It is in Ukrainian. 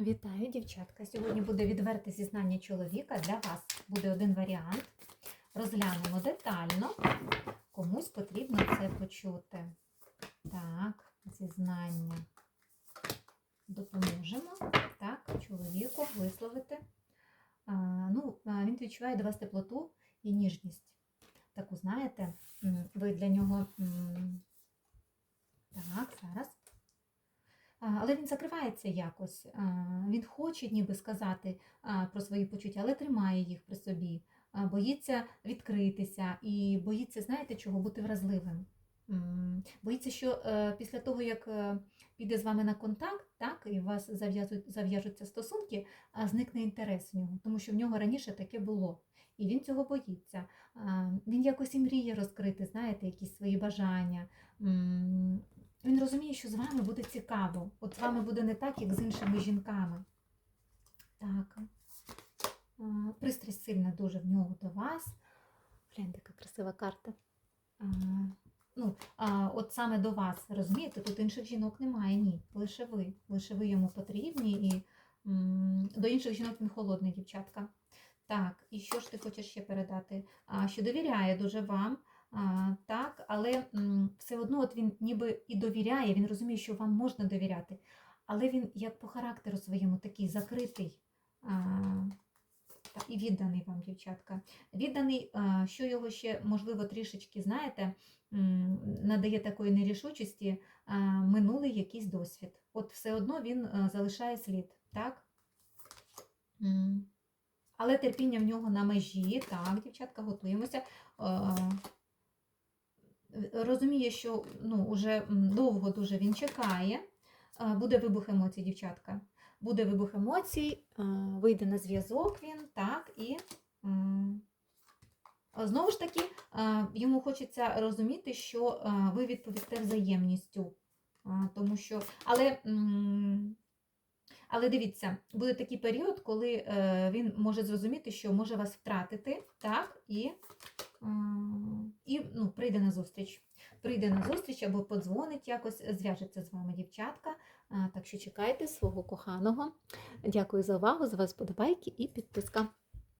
Вітаю, дівчатка! Сьогодні буде відверте зізнання чоловіка. Для вас буде один варіант. Розглянемо детально. Комусь потрібно це почути. Так, зізнання. Допоможемо так, чоловіку висловити. А, ну, він відчуває до вас теплоту і ніжність. Таку, знаєте, ви для нього. Так, зараз. Але він закривається якось. Він хоче ніби сказати про свої почуття, але тримає їх при собі, боїться відкритися і боїться, знаєте, чого бути вразливим. Боїться, що е, після того, як е, піде з вами на контакт, так, і у вас зав'яжуться стосунки, зникне інтерес в нього, тому що в нього раніше таке було. І він цього боїться. Він якось і мріє розкрити, знаєте, якісь свої бажання. Він розуміє, що з вами буде цікаво. От з вами буде не так, як з іншими жінками. Так. Пристрасть сильна дуже в нього до вас. Гляньте, яка красива карта. А, Ну, а, от саме до вас, розумієте, тут інших жінок немає, ні. Лише ви. Лише ви йому потрібні, і м, до інших жінок він холодний, дівчатка. Так, і що ж ти хочеш ще передати? А, що довіряє дуже вам, так, але все одно от він ніби і довіряє, він розуміє, що вам можна довіряти, але він як по характеру своєму такий закритий і відданий вам, дівчатка. Відданий, що його ще, можливо, трішечки, знаєте, надає такої нерішучості минулий якийсь досвід. От все одно він залишає слід, так? Але терпіння в нього на межі, так, дівчатка, готуємося. Е, розуміє, що ну, уже довго дуже він чекає. Е, Буде вибух емоцій, дівчатка. Буде вибух емоцій, е, вийде на зв'язок він, так, і знову ж таки, йому хочеться розуміти, що ви відповісте взаємністю. Тому що, але, але дивіться, буде такий період, коли він може зрозуміти, що може вас втратити, так, і І ну, прийде на зустріч. Прийде на зустріч або подзвонить якось, зв'яжеться з вами дівчатка. Так що чекайте свого коханого. Дякую за увагу, за вас подобайки і підписка.